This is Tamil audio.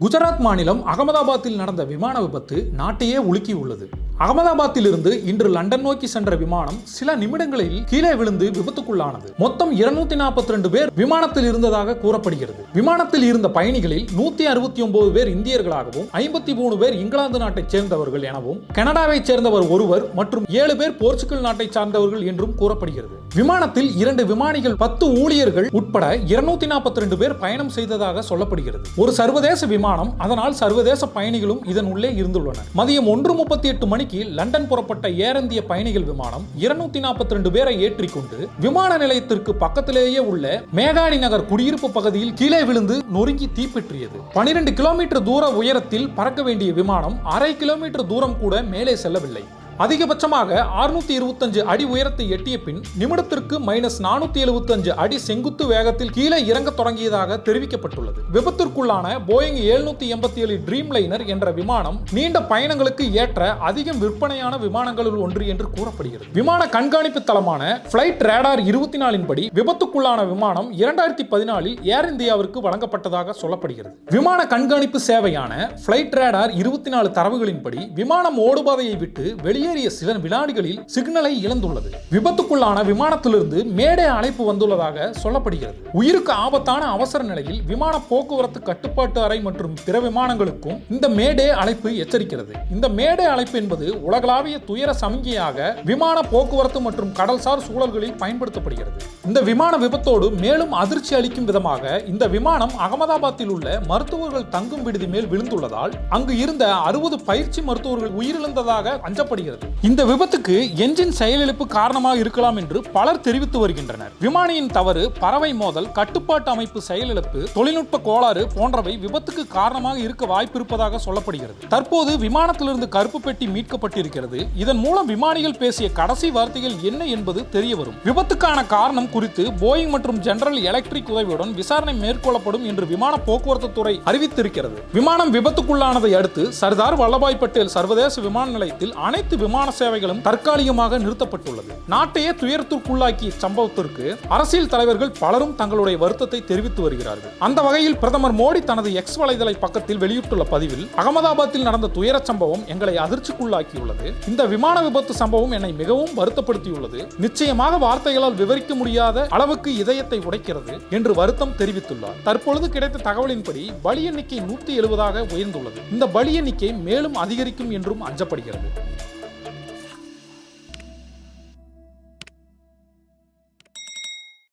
குஜராத் மாநிலம் அகமதாபாத்தில் நடந்த விமான விபத்து நாட்டையே உலுக்கியுள்ளது. அகமதாபாத்திலிருந்து இன்று லண்டன் நோக்கி சென்ற விமானம் சில நிமிடங்களில் கீழே விழுந்து விபத்துக்குள்ளானது. மொத்தம் இருநூத்தி நாற்பத்தி ரெண்டு பேர் விமானத்தில் இருந்ததாக கூறப்படுகிறது. விமானத்தில் இருந்த பயணிகளில் நூத்தி அறுபத்தி ஒன்பது பேர் இந்தியர்களாகவும் ஐம்பத்தி மூணு பேர் இங்கிலாந்து நாட்டைச் சேர்ந்தவர்கள் எனவும் கனடாவைச் சேர்ந்தவர் ஒருவர் மற்றும் ஏழு பேர் போர்ச்சுகல் நாட்டைச் சார்ந்தவர்கள் என்றும் கூறப்படுகிறது. விமானத்தில் இரண்டு விமானிகள் பத்து ஊழியர்கள் உட்பட இருநூத்தி நாற்பத்தி ரெண்டு பேர் பயணம் செய்ததாக சொல்லப்படுகிறது. ஒரு சர்வதேச விமானம் அதனால் சர்வதேச பயணிகளும் இதன் உள்ளே இருந்துள்ளனர். மதியம் ஒன்று முப்பத்தி எட்டு மணிக்கு லண்டன் புறப்பட்ட ஏர் இந்திய பயணிகள் விமானம் இருநூத்தி நாற்பத்தி ரெண்டு பேரை ஏற்றிக்கொண்டு விமான நிலையத்திற்கு பக்கத்திலேயே உள்ள மேகாடி நகர் குடியிருப்பு பகுதியில் கீழே விழுந்து நொறுங்கி தீப்பற்றியது. பனிரெண்டு கிலோமீட்டர் தூர உயரத்தில் பறக்க வேண்டிய விமானம் அரை கிலோமீட்டர் தூரம் கூட மேலே செல்லவில்லை. அதிகபட்சமாக 625 இருபத்தஞ்சு அடி உயரத்தை எட்டிய பின் நிமிடத்திற்கு மைனஸ் நானூத்தி எழுபத்தஞ்சு அடி செங்குத்து வேகத்தில் கீழே இறங்க தொடங்கியதாக தெரிவிக்கப்பட்டுள்ளது. விபத்திற்குள்ளான போயிங் எழுநூத்தி எண்பத்தி ஏழு ட்ரீம் லைனர் என்ற விமானம் நீண்ட பயணங்களுக்கு ஏற்ற அதிகம் விற்பனையான விமானங்களில் ஒன்று என்று கூறப்படுகிறது. விமான கண்காணிப்பு தளமான பிளைட் ரேடார் இருபத்தி நாலின் படி விபத்துக்குள்ளான விமானம் இரண்டாயிரத்தி பதினாலில் ஏர் இந்தியாவிற்கு வழங்கப்பட்டதாக சொல்லப்படுகிறது. விமான கண்காணிப்பு சேவையான பிளைட் ரேடார் இருபத்தி நாலு தரவுகளின்படி விமானம் ஓடுபாதையை விட்டு வெளியே வெளியேறிய சில வினாடிகளில் சிக்னலை இழந்துள்ளது. விபத்துக்குள்ளான விமானத்திலிருந்து மேடை அழைப்பு வந்துள்ளதாக சொல்லப்படுகிறது. உயிருக்கு ஆபத்தான அவசர நிலையில் விமான போக்குவரத்து கட்டுப்பாட்டு அறை மற்றும் பிற விமானங்களுக்கும் இந்த மேடே அழைப்பு எச்சரிக்கிறது. இந்த மேடே அழைப்பு என்பது உலகளாவிய துயர சமிகையாக விமான போக்குவரத்து மற்றும் கடல்சார் சூழல்களில் பயன்படுத்தப்படுகிறது. இந்த விமான விபத்தோடு மேலும் அதிர்ச்சி அளிக்கும் விதமாக இந்த விமானம் அகமதாபாத்தில் உள்ள மருத்துவர்கள் தங்கும் விடுதி மேல் விழுந்துள்ளதால் அங்கு இருந்த அறுபது பயிற்சி மருத்துவர்கள் உயிரிழந்ததாக அஞ்சப்படுகிறது. இந்த விபத்துக்கு என்ஜின் செயலிழப்பு காரணமாக இருக்கலாம் என்று பலர் தெரிவித்து வருகின்றனர். விமானியின் தவறு பறவை மோதல் கட்டுப்பாட்டு அமைப்பு செயலிழப்பு தொழில்நுட்ப கோளாறு போன்றவை விபத்துக்கு காரணமாக இருக்க வாய்ப்பிருப்பதாக சொல்லப்படுகிறது. தற்போது விமானத்திலிருந்து கருப்பு பெட்டி மீட்கப்பட்டிருக்கிறது. இதன் மூலம் விமானிகள் பேசிய கடைசி வார்த்தைகள் என்ன என்பது தெரிய வரும் விபத்துக்கான காரணம் குறித்து போயிங் மற்றும் ஜெனரல் எலக்ட்ரிக் உதவியுடன் விசாரணை மேற்கொள்ளப்படும் என்று விமான போக்குவரத்து துறை அறிவித்திருக்கிறது. விமானம் விபத்துக்குள்ளானதை அடுத்து சர்தார் வல்லபாய் பட்டேல் சர்வதேச விமான நிலையத்தில் அனைத்து விமான சேவைகளும் தற்காலிகமாக நிறுத்தப்பட்டுள்ளது. நாட்டையே துயரத்திற்குள்ளாக்கிய சம்பவத்திற்கு அரசியல் தலைவர்கள் பலரும் தங்களுடைய வருத்தத்தை தெரிவித்து வருகிறார்கள். அந்த வகையில் பிரதமர் மோடி தனது எக்ஸ் வலைதள பக்கத்தில் வெளியிட்டுள்ள பதிவில் அகமதாபாத்தில் நடந்த துயர சம்பவம் எங்களை அதிர்ச்சிக்குள்ளாக்கியுள்ளது. இந்த விமான விபத்து சம்பவம் என்னை மிகவும் வருத்தப்படுத்தியுள்ளது. நிச்சயமாக வார்த்தைகளால் விவரிக்க முடியாத அளவுக்கு இதயத்தை உடைக்கிறது என்று வருத்தம் தெரிவித்துள்ளார். தற்பொழுது கிடைத்த தகவலின்படி பலி எண்ணிக்கை நூத்தி எழுபதாக உயர்ந்துள்ளது. இந்த பலி எண்ணிக்கை மேலும் அதிகரிக்கும் என்றும் அஞ்சப்படுகிறது.